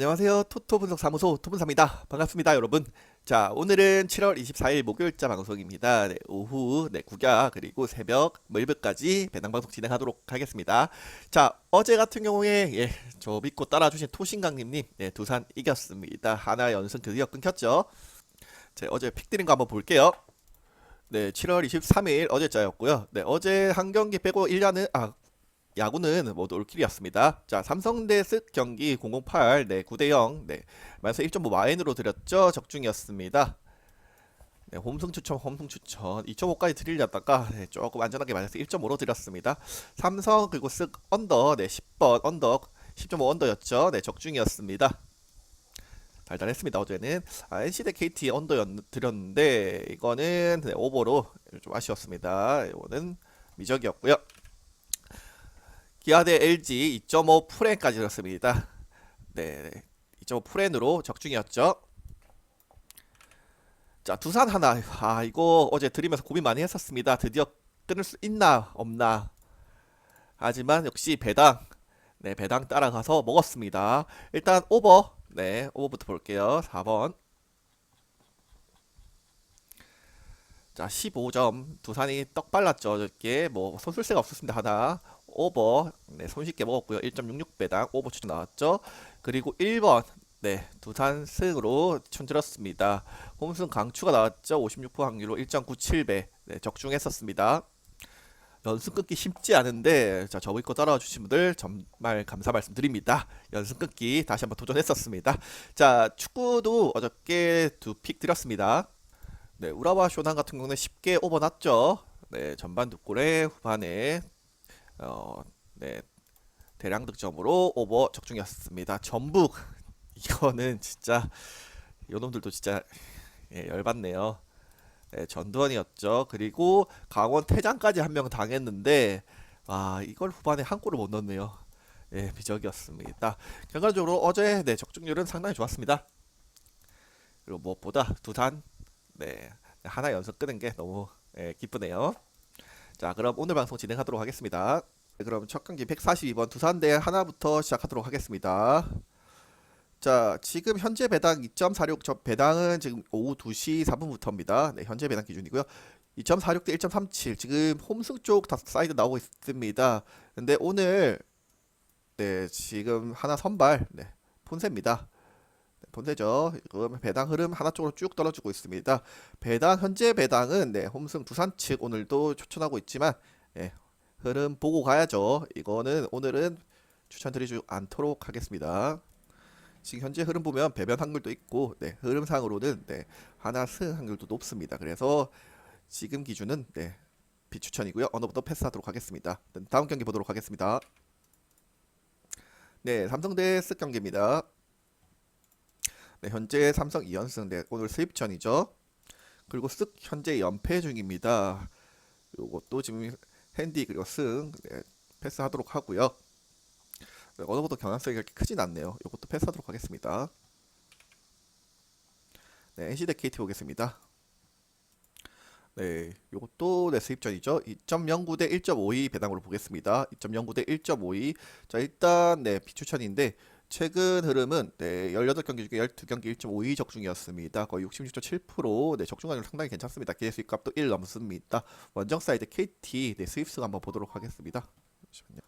안녕하세요. 토토 분석 사무소 토분사입니다. 반갑습니다, 여러분. 자, 오늘은 7월 24일 목요일자 방송입니다. 네, 오후 네, 국야 그리고 새벽 물브까지 배당 방송 진행하도록 하겠습니다. 자, 어제 같은 경우에 예, 저 믿고 따라주신 토신강님님 네, 두산 이겼습니다. 하나 연승 드디어 끊겼죠. 자, 어제 픽 드린 거 한번 볼게요. 네, 7월 23일 어제자였고요. 네, 어제 한 경기 빼고 1년은 아 야구는 모두 올킬이었습니다. 자, 삼성 대스 경기 008 네, 9대 0. 네. 마이너스 1.5 마인으로 드렸죠. 적중이었습니다. 네, 홈승 추천, 홈승 추천 2.5까지 드리려다가 네, 조금 안전하게 마이너스 1.5로 드렸습니다. 삼성 그리고 쓱 언더 네, 10번 언더 10.5 언더였죠. 네, 적중이었습니다. 달달했습니다. 어제는 아, NC 대 KT 언더 드렸는데 이거는 네, 오버로 좀 아쉬웠습니다. 이거는 미적이었고요. 기아 대 LG 2.5 프렌까지 들었습니다. 네, 2.5 프렌으로 적중이었죠. 자, 두산 하나. 아, 이거 어제 드리면서 고민 많이 했었습니다. 드디어 끊을 수 있나 없나. 하지만 역시 배당. 네, 배당 따라가서 먹었습니다. 일단 오버. 네, 오버부터 볼게요. 4번. 자, 15점. 두산이 떡 발랐죠. 어저께 뭐 손술세가 없었습니다. 하나. 오버 네, 손쉽게 먹었고요. 1.66배당 오버 추천 나왔죠. 그리고 1번 네, 두산 승으로 촌들었습니다. 홈승 강추가 나왔죠. 56% 확률로 1.97배 네, 적중했었습니다. 연승 끊기 쉽지 않은데 자 저번 거 따라와 주신 분들 정말 감사 말씀드립니다. 연승 끊기 다시 한번 도전했었습니다. 자 축구도 어저께 두 픽 드렸습니다. 네 우라와 쇼난 같은 경우는 쉽게 오버 났죠. 네 전반 두 골에 후반에 어, 네, 대량 득점으로 오버 적중이었습니다. 전북 이거는 진짜 요놈들도 진짜 예, 열받네요. 네, 전두환이었죠. 그리고 강원 퇴장까지 한 명 당했는데 와 이걸 후반에 한 골을 못 넣네요. 예, 비적이었습니다. 결과적으로 어제 네, 적중률은 상당히 좋았습니다. 그리고 무엇보다 두산 네, 하나 연속 끄는 게 너무 예, 기쁘네요. 자, 그럼 오늘 방송 진행하도록 하겠습니다. 네, 그럼 첫 경기 142번 두산 대 하나부터 시작하도록 하겠습니다. 자, 지금 현재 배당 2.46, 저 배당은 지금 오후 2시 4분부터입니다. 네, 현재 배당 기준이고요. 2.46 대 1.37, 지금 홈승 쪽 다 사이드 나오고 있습니다. 근데 오늘 네, 지금 하나 선발, 네, 폰세입니다. 네, 폰세죠. 그럼 배당 흐름 하나 쪽으로 쭉 떨어지고 있습니다. 배당 현재 배당은 네, 홈승 두산 측 오늘도 추천하고 있지만 예, 흐름 보고 가야죠. 이거는 오늘은 추천드리지 않도록 하겠습니다. 지금 현재 흐름 보면 배변 확률도 있고 네, 흐름상으로는 네, 하나 승 확률도 높습니다. 그래서 지금 기준은 네, 비추천이고요. 어느부터 패스하도록 하겠습니다. 다음 경기 보도록 하겠습니다. 네, 삼성 대쓱 경기입니다. 네, 현재 삼성 2연승 네, 오늘 수입전이죠. 그리고 쓱 현재 연패 중입니다. 요것도 지금 핸디 그리고 승 네, 패스하도록 하고요. 네, 어느 것도 경향성이 그렇게 크진 않네요. 이것도 패스하도록 하겠습니다. 네, NC 대 KT 보겠습니다. 네, 이것도 네, 수입전이죠. 2.09 대 1.52 배당으로 보겠습니다. 2.09 대 1.52. 자, 일단 네, 비추천인데 최근 흐름은 네, 18경기 중에 12경기 1.52 적중이었습니다. 거의 66.7% 네, 적중률 상당히 괜찮습니다. 기대 수익 값도 1 넘습니다. 원정 사이드 KT 네, 수입승 한번 보도록 하겠습니다. 잠시만요.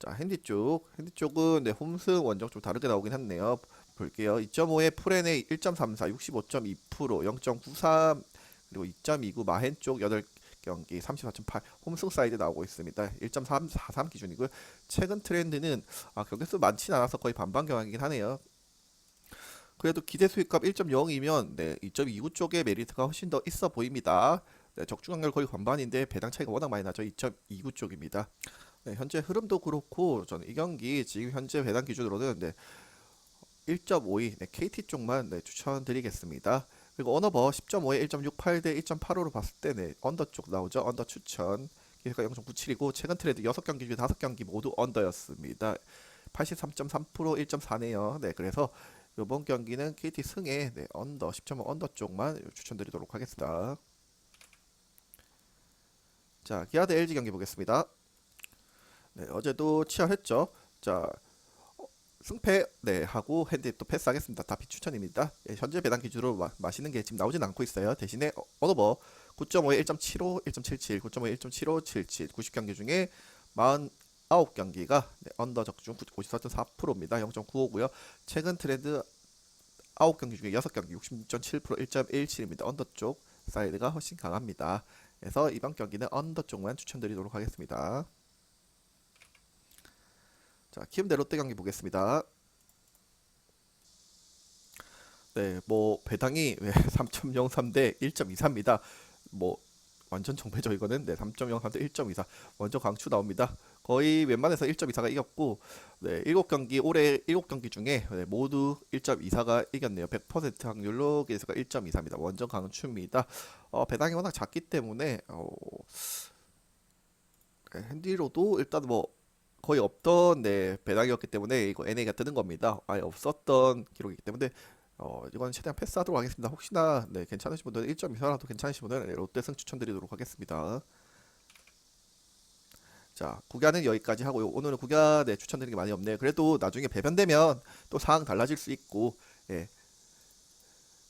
자, 핸디 쪽. 핸디 쪽은 네, 홈승 원정 좀 다르게 나오긴 했네요. 볼게요. 2.5에 프렌의 1.34, 65.2%, 0.93 그리고 2.29 마헨 쪽 8 경기 34.8 홈승 사이드 나오고 있습니다. 1.343 기준이고요. 최근 트렌드는 아, 경기수 많진 않아서 거의 반반 경향이긴 하네요. 그래도 기대 수익값 1.0이면 네, 2.29 쪽의 메리트가 훨씬 더 있어 보입니다. 네, 적중 확률 거의 반반인데 배당 차이가 워낙 많이 나죠. 2.29 쪽입니다. 네, 현재 흐름도 그렇고 저는 이 경기 지금 현재 배당 기준으로는 네, 1.52 네, KT 쪽만 네, 추천드리겠습니다. 그리고 언어버 10.5에 1.68 대 1.85로 봤을 때 네, 언더 쪽 나오죠. 언더 추천. 기회가 0.97이고 최근 트레이드 6경기 중에 5경기 모두 언더였습니다. 83.3% 1.4네요. 네, 그래서 이번 경기는 KT 승에 네, 언더 10.5 언더 쪽만 추천드리도록 하겠습니다. 자, 기아 대 LG 경기 보겠습니다. 네, 어제도 치열했죠. 자, 승패 네 하고 핸디 또 패스하겠습니다. 다 비추천입니다. 예, 현재 배당 기준으로 마, 마시는 게 지금 나오진 않고 있어요. 대신에 어, 언어버 9.5에 1.75, 1.77, 9.5에 1.75, 77, 90경기 중에 49경기가 네, 언더 적중 54.4%입니다. 0.95고요. 최근 트렌드 9경기 중에 6경기 66.7% 1.17입니다. 언더 쪽 사이드가 훨씬 강합니다. 그래서 이번 경기는 언더 쪽만 추천드리도록 하겠습니다. 자, 키움대 롯데 경기 보겠습니다. 네, 뭐 배당이 3.03 대 1.24입니다. 뭐 완전 정배죠 이거는. 네, 3.03대 1.24. 먼저 강추 나옵니다. 거의 웬만해서 1.24가 이겼고 네, 7경기 올해 7경기 중에 네, 모두 1.24가 이겼네요. 100% 확률로 기세가 1.24입니다. 원정 강추입니다. 어, 배당이 워낙 작기 때문에 어, 네, 핸디로도 일단 뭐 거의 없던 네, 배당이었기 때문에 이거 NA가 뜨는 겁니다. 아예 없었던 기록이기 때문에 어, 이건 최대한 패스하도록 하겠습니다. 혹시나 네, 괜찮으신 분들은 1.24라도 괜찮으신 분들은 네, 롯데승 추천드리도록 하겠습니다. 자, 구간은 여기까지 하고요. 오늘은 구간 네, 추천드리는 게 많이 없네요. 그래도 나중에 배변되면 또 상황 달라질 수 있고, 예.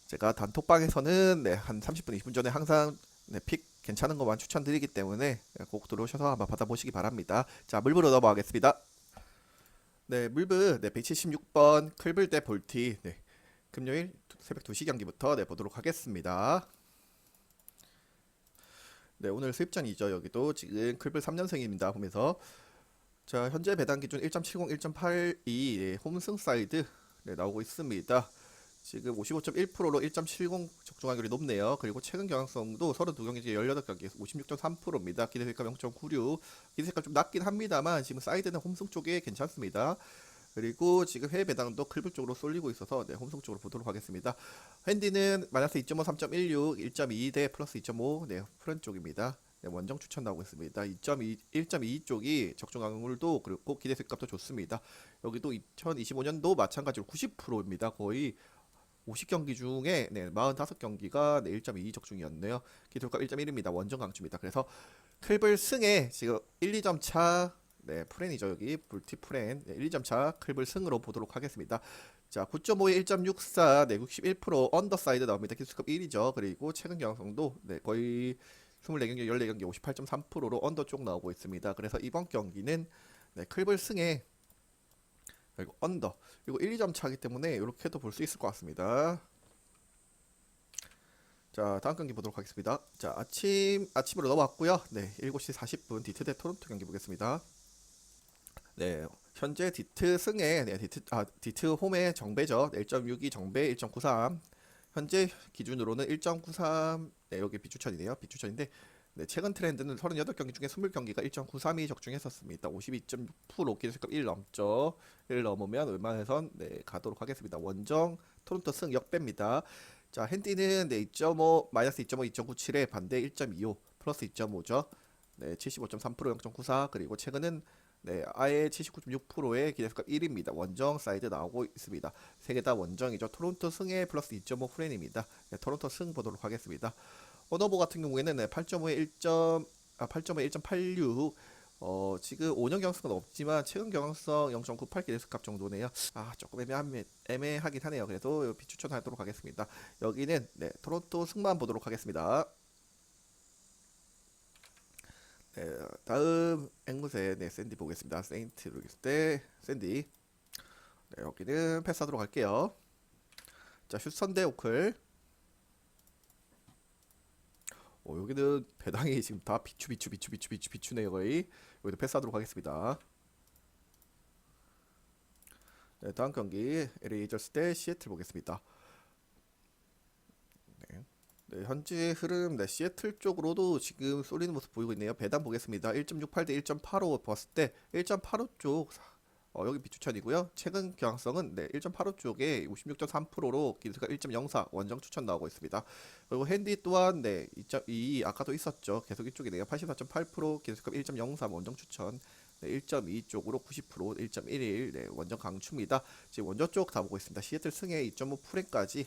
제가 단톡방에서는 네, 한 30분, 20분 전에 항상 네, 픽 괜찮은 것만 추천드리기 때문에 네, 꼭 들어오셔서 한번 받아보시기 바랍니다. 자, 물브로 넘어가겠습니다. 네, 물브 네, 176번 클블 대 볼티 네, 금요일 새벽 2시 경기부터 네, 보도록 하겠습니다. 네, 오늘 수입전이죠. 여기도 지금 클블 3년생입니다. 보면서 자, 현재 배당 기준 1.70, 1.82 네, 홈승 사이드 네, 나오고 있습니다. 지금 55.1%로 1.70 적중 확률이 높네요. 그리고 최근 경향성도 32경기 중에 18경기 56.3%입니다. 기대색감 0.96. 기대색감 좀 낮긴 합니다만 지금 사이드는 홈승 쪽에 괜찮습니다. 그리고 지금 해외 배당도 클블 쪽으로 쏠리고 있어서 네, 홈승 쪽으로 보도록 하겠습니다. 핸디는 마이너스 2.5, 3.16, 1.2 대 플러스 2.5 네, 프렌 쪽입니다. 네, 원정 추천 나오고 있습니다. 2.2, 1.2 쪽이 적중 확률도 그리고 기대색 값도 좋습니다. 여기도 2025년도 마찬가지로 90%입니다. 거의 50경기 중에 네, 45경기가 네, 1.2 적중이었네요. 기술값 1.1입니다. 원정 강추입니다. 그래서 클블 승에 지금 1, 2점 차 네, 프렌이죠. 여기 불티 프렌 네, 1, 2점 차 클블 승으로 보도록 하겠습니다. 자, 9.5에 1.64, 네, 61% 언더사이드 나옵니다. 기술값 1이죠. 그리고 최근 경성도 네, 거의 24경기, 14경기 58.3%로 언더 쪽 나오고 있습니다. 그래서 이번 경기는 네, 클블 승에 그리고 언더 이거 1, 2점 차기 때문에 이렇게도 볼 수 있을 것 같습니다. 자 다음 경기 보도록 하겠습니다. 자 아침 아침으로 넘어왔고요. 네 7시 40분 디트 대 토론토 경기 보겠습니다. 네 현재 디트 승에 네, 디트 아 디트 홈의 정배죠. 네, 1.62 정배 1.93 현재 기준으로는 1.93 네, 여기 비추천이네요. 비추천인데 네, 최근 트렌드는 38경기 중에 20경기가 1.93이 적중했었습니다. 52.6% 기술값 1 넘죠. 1 넘으면 웬만해선 네, 가도록 하겠습니다. 원정 토론토 승 역배입니다. 자, 핸디는 네, 2.5 마이너스 2.5 2.97에 반대 1.25 플러스 2.5죠. 네, 75.3% 0.94 그리고 최근은 네, 아예 79.6%의 기대값 1입니다. 원정 사이드 나오고 있습니다. 세 개 다 원정이죠. 토론토 승에 플러스 2.5 프렌입니다. 네, 토론토 승 보도록 하겠습니다. 오너보 같은 경우에는 네, 8.5에 1. 아, 8.5에 1.86 어, 지금 5년 경험성은 없지만 최근 경험성 0.98 기대값 정도네요. 아, 조금 애매한, 애매하긴 하네요. 그래도 비추천하도록 하겠습니다. 여기는 네, 토론토 승만 보도록 하겠습니다. 네, 다음 앵무새 네, 샌디 보겠습니다. 세인트 루이스 대 샌디. 네, 여기는 패스하도록 할게요. 자, 슈선 대 오클. 어, 여기는 배당이 지금 다 비추 비추 비추 비추 비추 비추네요 거의. 여기도 패스하도록 하겠습니다. 네 다음 경기 LA 에이저스 대 시애틀 보겠습니다. 네, 네 현재 흐름 네, 시애틀 쪽으로도 지금 쏠리는 모습 보이고 있네요. 배당 보겠습니다. 1.68 대 1.85 봤을 때 1.85쪽 어, 여기 비추천이고요. 최근 경향성은 네, 1.85 쪽에 56.3%로 기술가 1.04 원정 추천 나오고 있습니다. 그리고 핸디 또한 네, 2.2 아까도 있었죠. 계속 이쪽이네요. 84.8% 기술값 1.03 원정 추천. 네, 1.2 쪽으로 90% 1.11 네, 원정 강추입니다. 지금 원정 쪽 다 보고 있습니다. 시애틀 승에 2.5 프레까지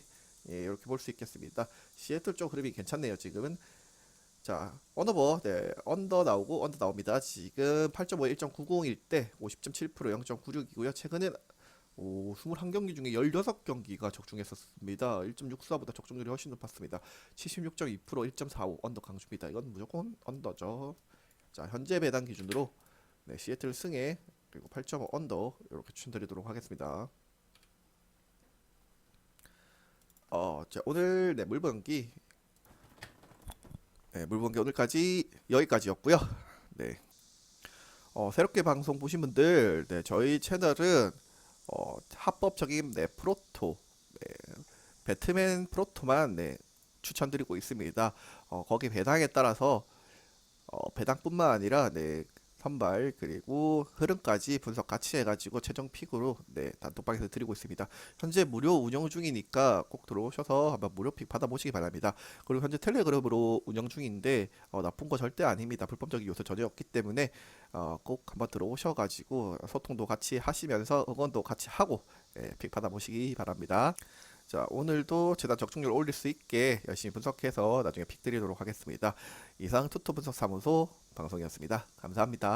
예, 이렇게 볼 수 있겠습니다. 시애틀 쪽 흐름이 괜찮네요. 지금은 자, 언더버, 네, 언더 나오고 언더 나옵니다. 지금 8.5, 1.90일 때 50.7% 0.96이고요. 최근은 오, 21경기 중에 16경기가 적중했었습니다. 1.64보다 적중률이 훨씬 높았습니다. 76.2% 1.45 언더 강주입니다. 이건 무조건 언더죠. 자, 현재 배당 기준으로 네, 시애틀 승에 그리고 8.5 언더 이렇게 추천드리도록 하겠습니다. 어, 자, 오늘 네, 물번기 네, 물번기 오늘까지 여기까지였고요. 네. 어, 새롭게 방송 보신 분들, 네, 저희 채널은 어, 합법적인 네, 프로토, 네, 배트맨 프로토만 네, 추천드리고 있습니다. 어, 거기 배당에 따라서 어, 배당뿐만 아니라 네, 선발 그리고 흐름까지 분석 같이 해가지고 최종 픽으로 네, 단톡방에서 드리고 있습니다. 현재 무료 운영 중이니까 꼭 들어오셔서 한번 무료 픽 받아보시기 바랍니다. 그리고 현재 텔레그램으로 운영 중인데 어, 나쁜 거 절대 아닙니다. 불법적인 요소 전혀 없기 때문에 어, 꼭 한번 들어오셔가지고 소통도 같이 하시면서 응원도 같이 하고 예, 픽 받아보시기 바랍니다. 자 오늘도 재단 적중률 올릴 수 있게 열심히 분석해서 나중에 픽 드리도록 하겠습니다. 이상 투토 분석 사무소 방송이었습니다. 감사합니다.